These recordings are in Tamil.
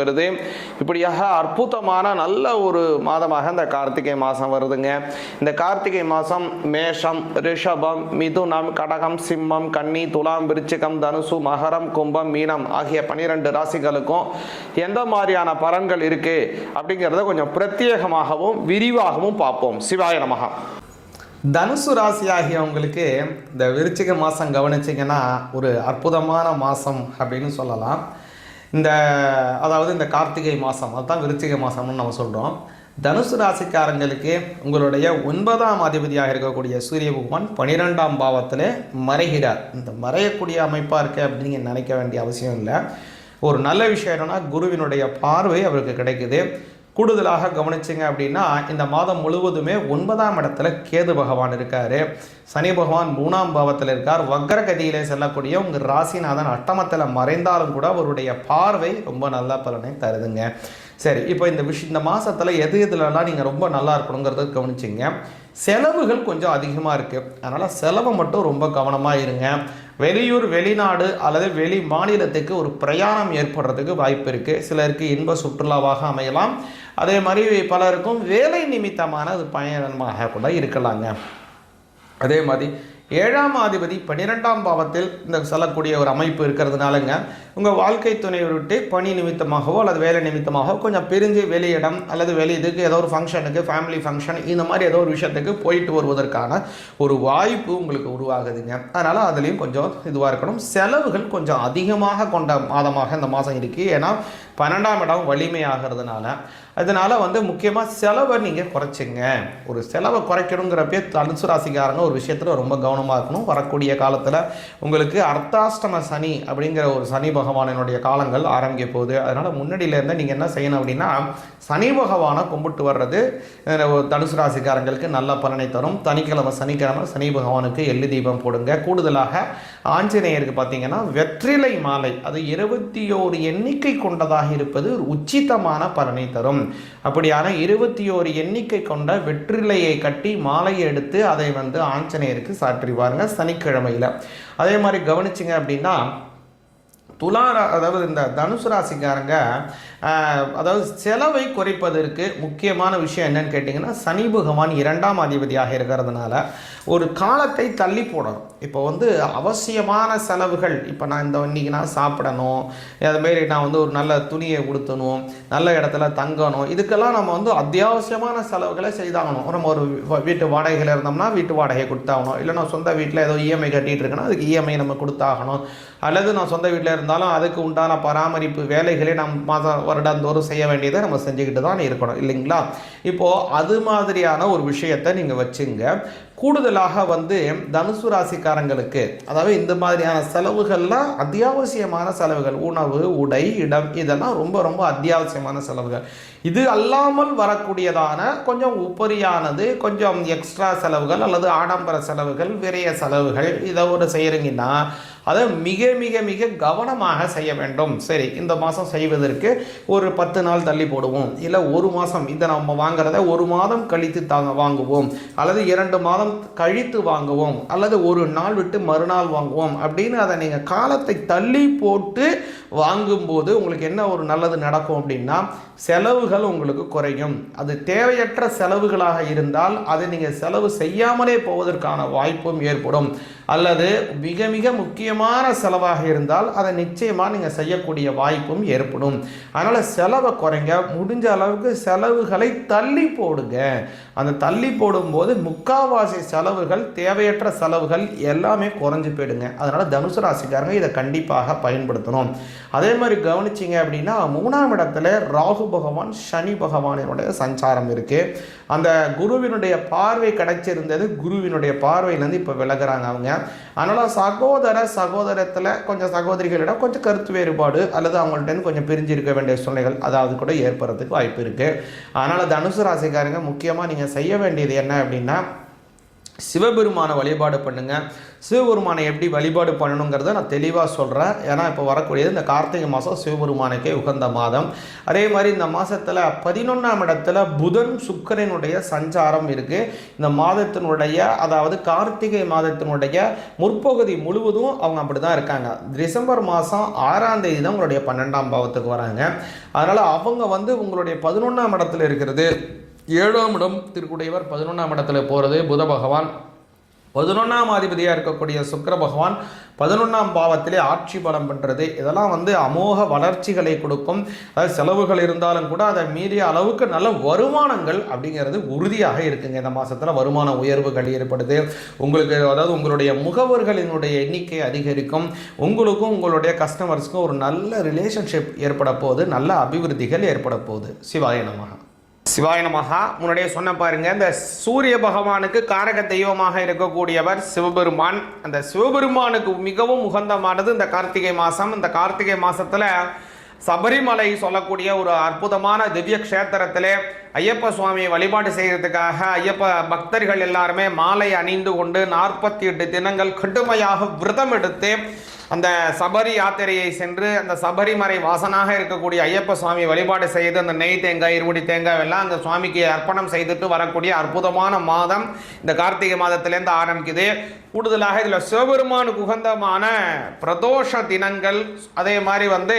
வருது. இப்படியாக அற்புதமான நல்ல ஒரு மாதமாக இந்த கார்த்திகை மாதம் வருதுங்க. இந்த கார்த்திகை மாதம் மேஷம் ரிஷபம் மிதுனம் கடகம் சிம்மம் கன்னி துலாம் விருச்சிகம் தனுசு மகரம் கும்பம் மீனம் ஆகிய பனிரெண்டு ராசிகளுக்கும் எந்த மாதிரியான பலன்கள் இருக்கு அப்படிங்கிறத கொஞ்சம் பிரத்யேகமாகவும் விரிவாகவும் பார்ப்போம். சிவாய நமகா தனுசு ராசி ஆகியவங்களுக்கு இந்த விருச்சிக மாதம் கவனிச்சிங்கன்னா ஒரு அற்புதமான மாதம் அப்படின்னு சொல்லலாம். இந்த அதாவது இந்த கார்த்திகை மாதம் அதுதான் விருச்சிகை மாதம்னு நம்ம சொல்கிறோம் தனுசு ராசிக்காரங்களுக்கு உங்களுடைய ஒன்பதாம் அதிபதியாக இருக்கக்கூடிய சூரிய பகவான் பனிரெண்டாம் பாவத்தில் மறைகிறார். இந்த மறையக்கூடிய அமைப்பாக இருக்குது அப்படின்னு நீங்கள் நினைக்க வேண்டிய அவசியம் இல்லை. ஒரு நல்ல விஷயம் என்னென்னா குருவினுடைய பார்வை அவருக்கு கிடைக்குது. கூடுதலாக கவனிச்சிங்க அப்படின்னா இந்த மாதம் முழுவதுமே ஒன்பதாம் இடத்துல கேது பகவான் இருக்கார். சனி பகவான் மூணாம் பாவத்தில் இருக்கார். வக்ரகதியிலே செல்லக்கூடிய உங்கள் ராசிநாதன் அட்டமத்தில் மறைந்தாலும் கூட அவருடைய பார்வை ரொம்ப நல்ல பலனை தருதுங்க. சரி இப்போ இந்த விஷயம் இந்த மாதத்தில் எது எதுலலாம் நீங்கள் ரொம்ப நல்லா இருக்கணுங்கிறத கவனிச்சிங்க. செலவுகள் கொஞ்சம் அதிகமாக இருக்குது அதனால் செலவை மட்டும் ரொம்ப கவனமாக இருங்க. வெளியூர் வெளிநாடு அல்லது வெளி மாநிலத்துக்கு ஒரு பிரயாணம் ஏற்படுறதுக்கு வாய்ப்பு இருக்குது சிலருக்கு இன்ப சுற்றுலாவாக அமையலாம். அதே மாதிரி பலருக்கும் வேலை நிமித்தமான அது பயணமாக கூட இருக்கலாங்க. அதே மாதிரி ஏழாம் அதிபதி பன்னிரெண்டாம் பாவத்தில் இந்த செல்லக்கூடிய ஒரு அமைப்பு இருக்கிறதுனாலங்க உங்கள் வாழ்க்கை துணையை விட்டு பணி நிமித்தமாகவோ அல்லது வேலை நிமித்தமாகவோ கொஞ்சம் பிரிஞ்சு வெளியிடம் அல்லது வெளி இதுக்கு ஏதோ ஒரு ஃபங்க்ஷனுக்கு ஃபேமிலி ஃபங்க்ஷன் இந்த மாதிரி ஏதோ ஒரு விஷயத்துக்கு போயிட்டு வருவதற்கான ஒரு வாய்ப்பு உங்களுக்கு உருவாகுதுங்க. அதனால் அதுலேயும் கொஞ்சம் இதுவாக இருக்கணும். செலவுகள் கொஞ்சம் அதிகமாக கொண்ட மாதமாக இந்த மாதம் இருக்குது ஏன்னா பன்னெண்டாம் இடம் வலிமையாகிறதுனால. அதனால் வந்து முக்கியமாக செலவை நீங்கள் குறைச்சிங்க. ஒரு செலவை குறைக்கணுங்கிறப்பே தனுசு ராசிக்காரங்க ஒரு விஷயத்தில் ரொம்ப கவனமாக இருக்கணும். வரக்கூடிய காலத்தில் உங்களுக்கு அர்த்தாஷ்டம சனி அப்படிங்கிற ஒரு சனி பகவானினுடைய காலங்கள் ஆரம்பிக்க போகுது. அதனால் முன்னாடியிலேருந்து நீங்கள் என்ன செய்யணும் அப்படின்னா சனி பகவானை கும்பிட்டு வர்றது தனுசு ராசிக்காரங்களுக்கு நல்ல பலனை தரும். தனிக்கிழமை சனிக்கிழமை சனி பகவானுக்கு எள்ளு தீபம் போடுங்க. கூடுதலாக ஆஞ்சநேயருக்கு பார்த்தீங்கன்னா வெற்றிலை மாலை அது இருபத்தி ஓரு எண்ணிக்கை கொண்டதாக இருப்பது உச்சிதமான பலனை தரும். அப்படியான இருபத்தி ஓரு எண்ணிக்கை கொண்ட வெற்றிலையை கட்டி மாலையை எடுத்து அதை வந்து ஆஞ்சநேயருக்கு சாற்றி பாருங்க சனிக்கிழமையில். அதே மாதிரி கவனிச்சிங்க அப்படின்னா துலா ரா- அதாவது இந்த தனுசு ராசிக்காரங்க அதாவது செலவை குறைப்பதற்கு முக்கியமான விஷயம் என்னன்னு கேட்டிங்கன்னா சனி பகவான் இரண்டாம் அதிபதியாக இருக்கிறதுனால ஒரு காலத்தை தள்ளி போடணும். இப்போ வந்து அவசியமான செலவுகள் இப்போ நான் இந்த இன்றைக்கி நான் சாப்பிடணும் அதுமாரி நான் வந்து ஒரு நல்ல துணியை உடுத்தணும் நல்ல இடத்துல தங்கணும் இதுக்கெல்லாம் நம்ம வந்து அத்தியாவசியமான செலவுகளை செய்தாகணும். நம்ம ஒரு வீட்டு வாடகையில் இருந்தோம்னா வீட்டு வாடகையை கொடுத்தாகணும். இல்லை நான் சொந்த வீட்டில் ஏதோ இஎம்ஐ கட்டிகிட்டு இருக்கேன்னா அதுக்கு இஎம்ஐ நம்ம கொடுத்தாகணும். அல்லது நான் சொந்த வீட்டில் இருந்தாலும் அதுக்கு உண்டான பராமரிப்பு வேலைகளை நாம் மாதம் வருடந்தோறும் செய்ய வேண்டியதை நம்ம செஞ்சுக்கிட்டு தான் இருக்கணும். இல்லைங்களா? இப்போது அது மாதிரியான ஒரு விஷயத்தை நீங்கள் வச்சுங்க. கூடுதலாக வந்து தனுசு ராசிக்காரங்களுக்கு அதாவது இந்த மாதிரியான செலவுகள்லாம் அத்தியாவசியமான செலவுகள் உணவு உடை இடம் இதெல்லாம் ரொம்ப ரொம்ப அத்தியாவசியமான செலவுகள். இது அல்லாமல் வரக்கூடியதான கொஞ்சம் உபரியானது கொஞ்சம் எக்ஸ்ட்ரா செலவுகள் அல்லது ஆடம்பர செலவுகள் விரைய செலவுகள் இதை ஒரு செய்கிறீங்கன்னா அதை மிக மிக மிக கவனமாக செய்ய வேண்டும். சரி இந்த மாதம் செய்வதற்கு ஒரு பத்து நாள் தள்ளி போடுவோம். இல்லை ஒரு மாதம் இதை நம்ம வாங்குறத ஒரு மாதம் கழித்து தாங்க வாங்குவோம். அல்லது இரண்டு மாதம் கழித்து வாங்குவோம். அல்லது ஒரு நாள் விட்டு மறுநாள் வாங்குவோம். அப்படின்னு அதை நீங்கள் காலத்தை தள்ளி போட்டு வாங்கும்போது உங்களுக்கு என்ன ஒரு நல்லது நடக்கும் அப்படின்னா செலவுகள் உங்களுக்கு குறையும். அது தேவையற்ற செலவுகளாக இருந்தால் அதை நீங்கள் செலவு செய்யாமலே போவதற்கான வாய்ப்பும் ஏற்படும். அல்லது மிக மிக முக்கியமான செலவாக இருந்தால் அதை நிச்சயமாக நீங்கள் செய்யக்கூடிய வாய்ப்பும் ஏற்படும். அதனால் செலவை குறைங்க. முடிஞ்ச அளவுக்கு செலவுகளை தள்ளி போடுங்க. அந்த தள்ளி போடும்போது முக்காவாசி செலவுகள் தேவையற்ற செலவுகள் எல்லாமே குறைஞ்சி போயிடுங்க. அதனால் தனுசு ராசிக்காரங்க இதை கண்டிப்பாக பயன்படுத்தணும். அதே மாதிரி கவனிச்சிங்க அப்படின்னா மூணாம் இடத்துல ராகு பகவான் சனி பகவானினுடைய சஞ்சாரம் இருக்குது அந்த குருவினுடைய பார்வை கிடைச்சிருந்தது. குருவினுடைய பார்வையிலேருந்து இப்போ விலகிறாங்க அவங்க. அதனால் சகோதர சகோதரத்தில் கொஞ்சம் சகோதரிகளிடம் கொஞ்சம் கருத்து வேறுபாடு அல்லது அவங்கள்ட்ட கொஞ்சம் பிரிஞ்சு இருக்க வேண்டிய சூழ்நிலைகள் அதாவது கூட ஏற்படுறதுக்கு வாய்ப்பு இருக்குது அதனால் தனுசு ராசிக்காரங்க முக்கியமாக நீங்கள் செய்ய வேண்டியது என்ன அப்படின்னா சிவபெருமானை வழிபாடு பண்ணுங்க. சிவபெருமானை எப்படி வழிபாடு பண்ணணுங்கிறத நான் தெளிவாக சொல்கிறேன் ஏன்னா இப்போ வரக்கூடியது இந்த கார்த்திகை மாதம் சிவபெருமானுக்கே உகந்த மாதம். அதே மாதிரி இந்த மாதத்தில் பதினொன்றாம் இடத்துல புதன் சுக்கரனுடைய சஞ்சாரம் இருக்குது இந்த மாதத்தினுடைய அதாவது கார்த்திகை மாதத்தினுடைய முற்பகுதி முழுவதும் அவங்க அப்படி தான் இருக்காங்க. டிசம்பர் மாதம் ஆறாம் தேதி தான் உங்களுடைய பன்னெண்டாம் பாவத்துக்கு வராங்க. அதனால் அவங்க வந்து உங்களுடைய பதினொன்றாம் இடத்துல இருக்கிறது ஏழாம் இடம் திருக்குடையவர் பதினொன்றாம் இடத்துல போகிறது புத பகவான். பதினொன்றாம் அதிபதியாக இருக்கக்கூடிய சுக்கர பகவான் பதினொன்றாம் பாவத்திலே ஆட்சி பலம் பண்ணுறது இதெல்லாம் வந்து அமோக வளர்ச்சிகளை கொடுக்கும். அதாவது செலவுகள் இருந்தாலும் கூட அதை மீறிய அளவுக்கு நல்ல வருமானங்கள் அப்படிங்கிறது உறுதியாக இருக்குங்க. இந்த மாதத்தில் வருமான உயர்வுகள் ஏற்படுது. உங்களுக்கு அதாவது உங்களுடைய முகவர்களினுடைய எண்ணிக்கை அதிகரிக்கும். உங்களுக்கும் உங்களுடைய கஸ்டமர்ஸ்க்கும் ஒரு நல்ல ரிலேஷன்ஷிப் ஏற்பட போகுது. நல்ல அபிவிருத்திகள் ஏற்பட போகுது. சிவாய நமகா. சிவாய நமகா முன்னாடியே சொன்ன பாருங்க இந்த சூரிய பகவானுக்கு காரக தெய்வமாக இருக்கக்கூடியவர் சிவபெருமான். அந்த சிவபெருமானுக்கு மிகவும் உகந்தமானது இந்த கார்த்திகை மாதம் இந்த கார்த்திகை மாசத்துல சபரிமலை சொல்லக்கூடிய ஒரு அற்புதமான திவ்ய க்ஷேத்திரத்திலே ஐயப்ப சுவாமியை வழிபாடு செய்கிறதுக்காக ஐயப்ப பக்தர்கள் எல்லாருமே மாலை அணிந்து கொண்டு நாற்பத்தி எட்டு தினங்கள் கடுமையாக விரதம் எடுத்து அந்த சபரி யாத்திரையை சென்று அந்த சபரிமலை வாசனாக இருக்கக்கூடிய ஐயப்ப சுவாமி வழிபாடு செய்து அந்த நெய் தேங்காய் இருமுடி தேங்காய் எல்லாம் அந்த சுவாமிக்கு அர்ப்பணம் செய்துட்டு வரக்கூடிய அற்புதமான மாதம் இந்த கார்த்திகை மாதத்திலேருந்து ஆரம்பிக்குது. கூடுதலாக இதில் சிவபெருமானுக்கு உகந்தமான பிரதோஷ தினங்கள் அதே மாதிரி வந்து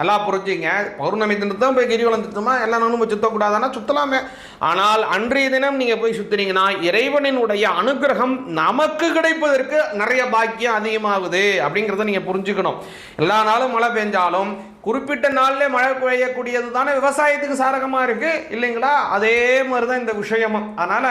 நல்லா புரிஞ்சுங்க. பௌர்ணமி தினத்தை போய் கிரிவலம் சுத்தமா எல்லா நாளும் போய் சுற்றக்கூடாதுன்னா சுத்தலாமே. ஆனால் அன்றைய தினம் நீங்கள் போய் சுத்துனீங்கன்னா இறைவனினுடைய அனுகிரகம் நமக்கு கிடைப்பதற்கு நிறைய பாக்கியம் அதிகமாகுது அப்படிங்கிறத நீங்கள் புரிஞ்சுக்கணும். எல்லா நாளும் மழை பெஞ்சாலும் குறிப்பிட்ட நாளில் மழை பெய்யக்கூடியது தானே விவசாயத்துக்கு சாரகமாக இருக்குது இல்லைங்களா? அதே மாதிரி தான் இந்த விஷயமும். அதனால்